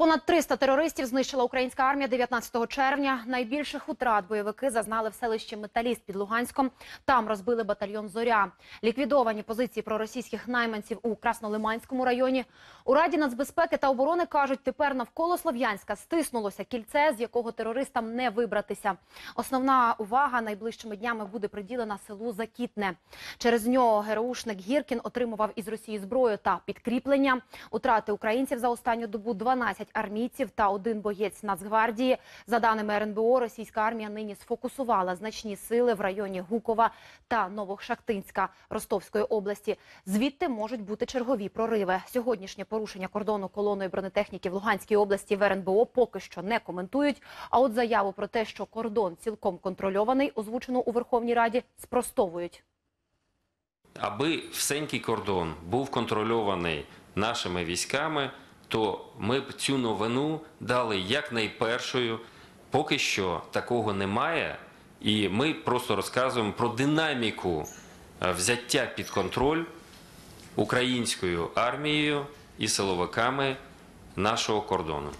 Понад 300 терористів знищила українська армія 19 червня. Найбільших утрат бойовики зазнали в селищі Металіст під Луганськом. Там розбили батальйон Зоря. Ліквідовані позиції проросійських найманців у Краснолиманському районі. У Раді нацбезпеки та оборони кажуть, тепер навколо Слов'янська стиснулося кільце, з якого терористам не вибратися. Основна увага найближчими днями буде приділена селу Закітне. Через нього ГРУшник Гіркін отримував із Росії зброю та підкріплення. Утрати українців за останню добу 12 армійців та один боєць Нацгвардії. За даними РНБО, російська армія нині сфокусувала значні сили в районі Гукова та Новошахтинська Ростовської області. Звідти можуть бути чергові прориви. Сьогоднішнє порушення кордону колоною бронетехніки в Луганській області в РНБО поки що не коментують. А от заяву про те, що кордон цілком контрольований, озвучену у Верховній Раді, спростовують. Аби всенький кордон був контрольований нашими військами, то ми б цю новину дали якнайпершою. Поки що такого немає, і ми просто розказуємо про динаміку е, взяття під контроль українською армією і силовиками нашого кордону.